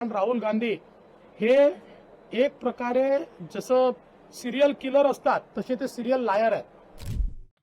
राहुल गांधी हे एक प्रकारे जसं सिरियल किलर असतात तसे ते सिरियल लायर आहेत.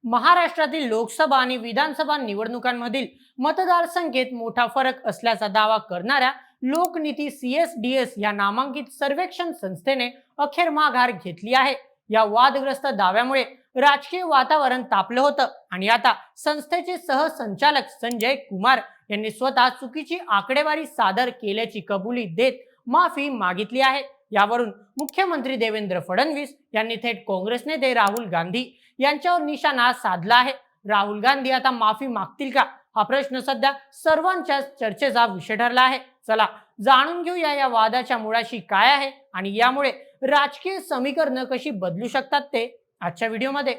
महाराष्ट्रातील लोकसभा आणि विधानसभा निवडणुकांमधील मतदारसंख्येत मोठा फरक असल्याचा दावा करणाऱ्या लोकनीती सीएसडीएस या नामांकित सर्वेक्षण संस्थेने अखेर माघार घेतली आहे. या वादग्रस्त दाव्यामुळे राजकीय वातावरण तापलं होतं. आणि आता संस्थेचे सहसंचालक संजय कुमार यांनी स्वतः चुकीची आकडेवारी सादर केल्याची कबुली देत माफी मागितली आहे. यावरून मुख्यमंत्री देवेंद्र फडणवीस यांनी थेट काँग्रेस नेते राहुल गांधी यांच्यावर निशाणा साधला आहे. राहुल गांधी आता माफी मागतील का? हा प्रश्न सध्या सर्वांच्या चर्चेचा विषय ठरला आहे. चला जाणून घेऊया या वादाच्या मुळाशी काय आहे आणि यामुळे राजकीय समीकरणं कशी बदलू शकतात ते आजच्या व्हिडिओमध्ये.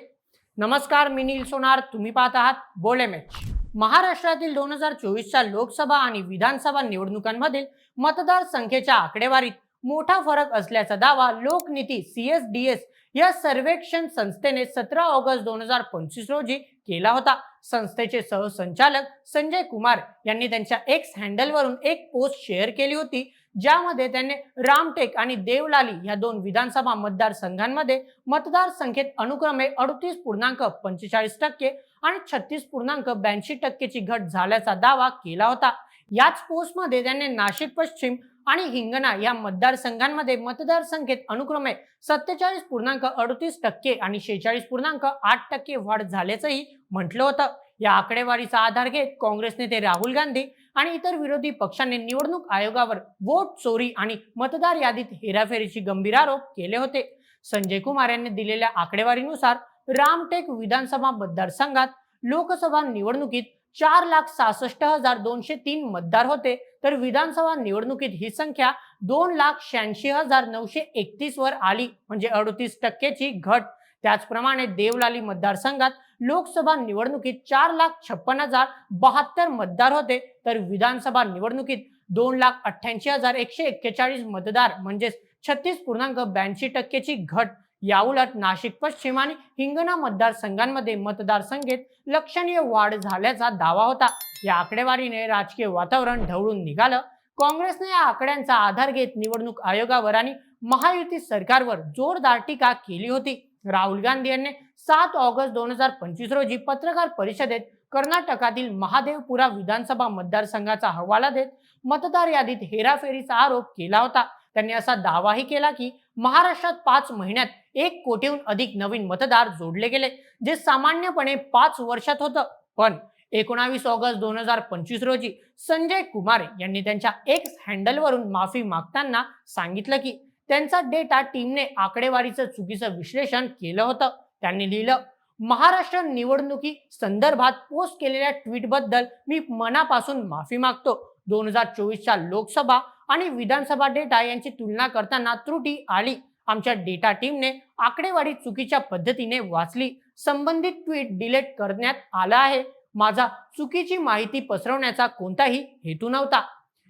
नमस्कार मी नील सोनार. तुम्ही पाहत आहात बोले मॅच. महाराष्ट्रातील दोन हजार चोवीसच्या लोकसभा आणि विधानसभा निवडणुकांमधील मतदार संख्येच्या आकडेवारीत मोठा फरक असल्याचा दावा लोकनीती सीएसडीएस या सर्वेक्षण संस्थेने सतरा ऑगस्ट दोन हजार पंचवीस रोजी केला होता. संस्थेचे सहसंचालक संजय कुमार यांनी त्यांच्या एक्स हँडलवरून एक पोस्ट शेअर केली होती ज्यामध्ये त्यांनी रामटेक आणि देवलाली या दोन विधानसभा मतदारसंघांमध्ये मतदार संख्येत अनुक्रमे अडतीस पूर्णांक पंचेचाळीस टक्के आणि छत्तीस पूर्णांक ब्याऐंशी टक्केची घट झाल्याचा दावा केला होता. याच पोस्टमध्ये त्यांनी नाशिक पश्चिम आणि हिंगणा या मतदारसंघांमध्ये मतदारसंख्येत अनुक्रमे सत्तेचाळीस पूर्णांक अडतीस टक्के आणि शेहेचाळीस पूर्णांक आठ टक्के वाढ झाल्याचंही म्हटलं होतं. या आकडेवारीचा आधार घेत काँग्रेस नेते राहुल गांधी आणि इतर विरोधी पक्षांनी निवडणूक आयोगावर वोट चोरी आणि मतदार यादीत हेराफेरीची गंभीर आरोप केले होते. संजय कुमार यांनी दिलेल्या आकडेवारीनुसार रामटेक विधानसभा मतदारसंघात लोकसभा निवडणुकीत चार लाख सहासष्ट हजार दोनशे तीन मतदार होते. तर विधानसभा निवडणुकीत ही संख्या दोन लाख शहाऐंशी हजार नऊशे एकतीस वर आली. म्हणजे अडतीस टक्क्याची घट. त्याचप्रमाणे देवलाली मतदारसंघात लोकसभा निवडणुकीत चार लाख छप्पन हजार बहात्तर मतदार होते. तर विधानसभा निवडणुकीत दोन लाख अठ्ठ्याऐंशी हजार एकशे एक्केचाळीस मतदार. म्हणजेच छत्तीस पूर्णांक ब्याऐंशी टक्केची घट. याउलट नाशिक पश्चिम आणि हिंगणा मतदारसंघांमध्ये मतदारसंघेत लक्षणीय वाढ झाल्याचा दावा होता. या आकडेवारीने राजकीय वातावरण ढवळून निघालं. काँग्रेसने या आकड्यांचा आधार घेत निवडणूक आयोगावर आणि महायुती सरकारवर जोरदार टीका केली होती. राहुल गांधी यांनी सात ऑगस्ट दोन हजार पंचवीस रोजी पत्रकार परिषदेत कर्नाटकातील महादेवपुरा विधानसभा मतदारसंघाचा हवाला देत मतदार यादीत हेराफेरीचा आरोप केला होता. त्यांनी असा दावाही केला की महाराष्ट्रात पाच महिन्यात एक कोटीहून अधिक नवीन मतदार जोडले गेले जे सामान्यपणे पाच वर्षात होतं. पण एकोणावीस ऑगस्ट दोन हजार पंचवीस रोजी संजय कुमार यांनी त्यांच्या एक्स हँडलवरून माफी मागताना सांगितलं की त्यांचा डेटा टीमने आकडेवारीचं चुकीचं विश्लेषण केलं होतं. त्यांनी लिहिलं महाराष्ट्र निवडणुकी संदर्भात पोस्ट केलेल्या ट्विटबद्दल मी मनापासून माफी मागतो. दोन हजार चोवीसच्या लोकसभा आणि विधानसभा डेटा यांची तुलना करताना त्रुटी आली. आमच्या डेटा टीमने आकडेवारी चुकीच्या पद्धतीने वाचली. संबंधित ट्विट डिलीट करण्यात आला आहे. माझा चुकीची माहिती पसरवण्याचा कोणताही हेतू नव्हता.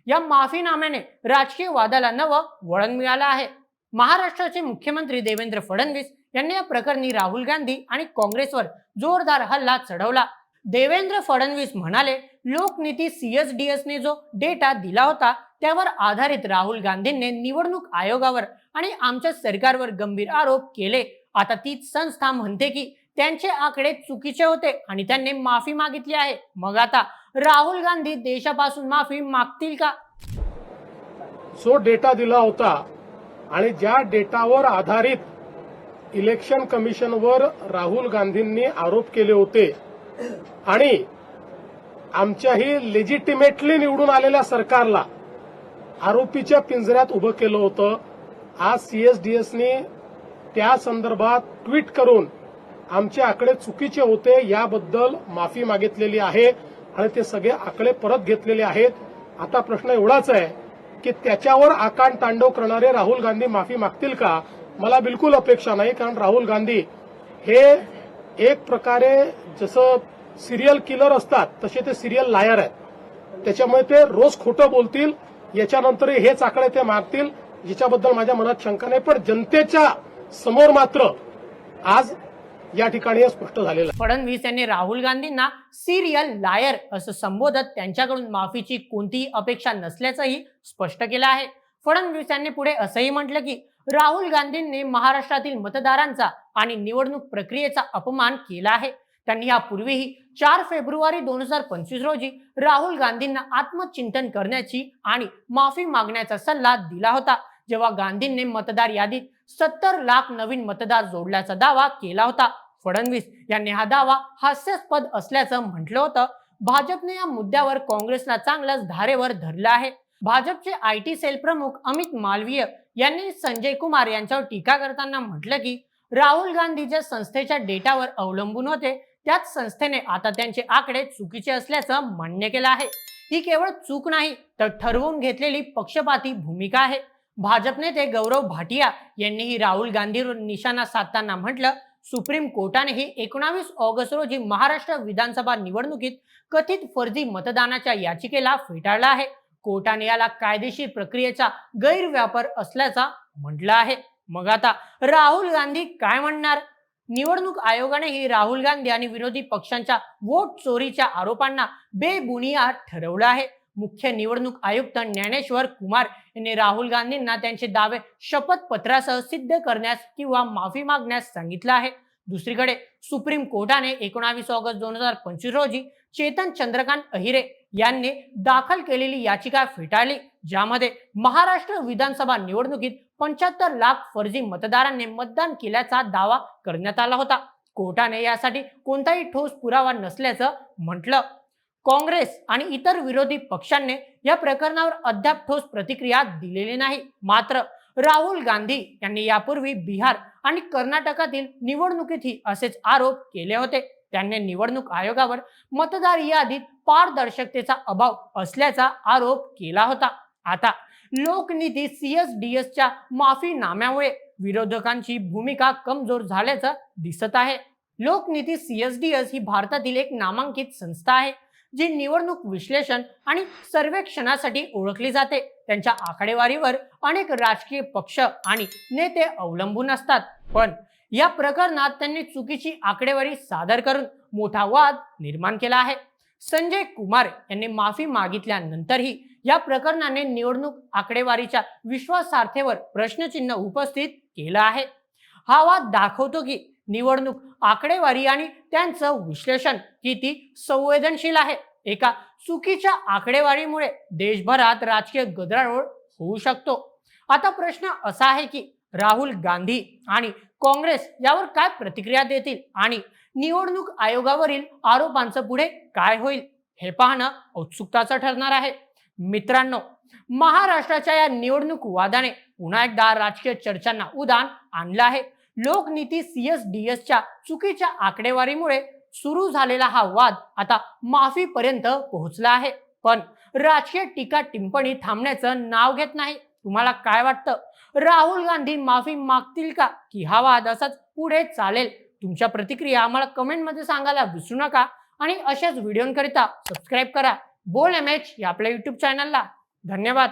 या माफीनाम्याने राजकीय वादाला नवं वळण मिळालं आहे. महाराष्ट्राचे मुख्यमंत्री देवेंद्र फडणवीस यांनी या प्रकरणी राहुल गांधी आणि काँग्रेसवर जोरदार हल्ला चढवला. देवेंद्र फडणवीस म्हणाले लोकनीती सीएसडीएस ने जो डेटा दिला होता त्यावर आधारित राहुल गांधींनी निवडणूक आयोगावर आणि आमच्या सरकारवर गंभीर आरोप केले. आता तीच संस्था म्हणते की त्यांचे आकडे चुकीचे होते आणि त्यांनी माफी मागितली आहे. मग आता राहुल गांधी देशापासून माफी मागतील का? जो डेटा दिला होता आणि ज्या डेटावर आधारित इलेक्शन कमिशनवर राहुल गांधींनी आरोप केले होते आणि आमच्याही लेजिटिमेटली निवडून आलेल्या सरकारला आरोपीच्या पिंजऱ्यात उभं केलं होतं. आज सीएसडीएसनी त्या संदर्भात ट्विट करून आमचे आकडे चुकीचे होते याबद्दल माफी मागितलेली आहे आणि ते सगळे आकडे परत घेतलेले आहेत. आता प्रश्न एवढाच आहे की त्याच्यावर आकांड तांडव करणारे राहुल गांधी माफी मागतील का? मला बिलकुल अपेक्षा नाही कारण राहुल गांधी हे एक प्रकारे जसं सिरियल किलर असतात तसे ते सिरियल लायर आहेत. त्याच्यामुळे ते रोज खोटं बोलतील याच्यानंतर हेच आकडे ते मागतील ज्याच्याबद्दल माझ्या मनात शंका नाही पण जनतेच्या समोर मात्र आज या ठिकाणी हे स्पष्ट झालेलं फडणवीस यांनी राहुल गांधींना सिरियल लायर असं संबोधत त्यांच्याकडून माफीची कोणतीही अपेक्षा नसल्याचंही स्पष्ट केलं आहे. फडणवीस यांनी पुढे असंही म्हटलं की राहुल गांधींनी महाराष्ट्रातील मतदारांचा आणि निवडणूक प्रक्रियेचा अपमान केला आहे. त्यांनी यापूर्वीही चार फेब्रुवारी दोन हजार पंचवीस रोजी राहुल गांधींना आत्मचिंतन करण्याची आणि माफी मागण्याचा सल्ला दिला होता. जेव्हा गांधींनी मतदार यादीत सत्तर लाख नवीन मतदार जोडल्याचा दावा केला होता. फडणवीस यांनी हा दावा हास्यास्पद असल्याचं म्हटलं होतं. भाजपने या मुद्द्यावर काँग्रेसला चांगलंच धारेवर धरलं आहे. भाजपचे आय टी सेल प्रमुख अमित मालवीय यांनी संजय कुमार यांच्यावर टीका करताना म्हटलं की राहुल गांधी ज्या संस्थेच्या डेटावर अवलंबून होते. त्याच संस्थेने आता त्यांचे आकडे चुकीचे असल्याचं मान्य केलं आहे. ही केवळ चूक नाही तर ठरवून घेतलेली पक्षपाती भूमिका आहे. भाजप नेते गौरव भाटिया यांनीही राहुल गांधीवर निशाणा साधताना म्हटलं सुप्रीम कोर्टानेही एकोणावीस ऑगस्ट रोजी महाराष्ट्र विधानसभा निवडणुकीत कथित फर्जी मतदानाच्या याचिकेला फेटाळलं आहे. कोर्टाने याला कायदेशीर प्रक्रियेचा गैरव्यापार असल्याचा म्हटलं आहे. मग आता राहुल गांधी काय म्हणणार? निवडणूक आयोगानेही राहुल गांधी आणि विरोधी पक्षांच्या वोट चोरीच्या आरोपांना बेबुनियाद ठरवलं आहे. मुख्य निवडणूक आयुक्त ज्ञानेश्वर कुमार यांनी राहुल गांधींना त्यांचे दावे शपथपत्रासह सिद्ध करण्यास किंवा माफी मागण्यास सांगितलं आहे. दुसरीकडे सुप्रीम कोर्टाने एकोणावीस ऑगस्ट दोन हजार पंचवीस रोजी चेतन चंद्रकांत अहिरे यांनी दाखल केलेली याचिका फेटाळली ज्यामध्ये महाराष्ट्र विधानसभा निवडणुकीत पंच्याहत्तर लाख फर्जी मतदारांनी मतदान केल्याचा दावा करण्यात आला होता. कोर्टाने यासाठी कोणताही ठोस पुरावा नसल्याचं म्हटलं. काँग्रेस आणि इतर विरोधी पक्षांनी या प्रकरणावर अद्याप ठोस प्रतिक्रिया दिलेली नाही. मात्र राहुल गांधी यांनी यापूर्वी बिहार आणि कर्नाटकातील निवडणुकीतही असेच आरोप केले होते. त्यांनी निवडणूक आयोगावर मतदार यादीत पारदर्शकतेचा अभाव असल्याचा आरोप केला होता. आता लोकनीती सीएसडीएस च्या माफीनाम्यामुळे विरोधकांची भूमिका कमजोर झाल्याचं दिसत आहे. लोकनीती सीएसडीएस ही भारतातील एक नामांकित संस्था आहे जी निवडणूक विश्लेषण आणि सर्वेक्षणासाठी ओळखली जाते. त्यांच्या आकडेवारीवर अनेक राजकीय पक्ष आणि नेते अवलंबून असतात. पण या प्रकरणात त्यांनी चुकीची आकडेवारी सादर करून मोठा वाद निर्माण केला आहे. संजय कुमार यांनी माफी मागितल्यानंतरही या प्रकरणाने निवडणूक आकडेवारीच्या विश्वासार्थेवर प्रश्नचिन्ह उपस्थित केलं आहे. हा वाद दाखवतो की निवडणूक आकडेवारी आणि त्यांचं विश्लेषण किती संवेदनशील आहे. एका चुकीच्या आकडेवारीमुळे देशभरात राजकीय गदारोळ होऊ शकतो. आता प्रश्न असा आहे की राहुल गांधी आणि काँग्रेस यावर काय प्रतिक्रिया देतील आणि निवडणूक आयोगावरील आरोपांचं पुढे काय होईल हे पाहणं औत्सुकताचं ठरणार आहे. मित्रांनो महाराष्ट्राच्या या निवडणूक वादाने पुन्हा एकदा राजकीय चर्चांना उदान आणलं आहे. लोकनीती सीएसडीएस च्या चुकीच्या आकडेवारीमुळे सुरू झालेला हा वाद आता माफीपर्यंत पोहोचला आहे. पण राजकीय टीका टिंपणी थांबण्याचं नाव घेत नाही. तुम्हाला काय वाटतं? राहुल गांधी माफी मागतील का? की हा वाद असाच पुढे चालेल? तुमच्या प्रतिक्रिया आम्हाला कमेंटमध्ये सांगायला विसरू नका. आणि अशाच व्हिडिओंकरिता सबस्क्राईब करा. बोल एम एच या आपल्या युट्यूब चॅनलला धन्यवाद.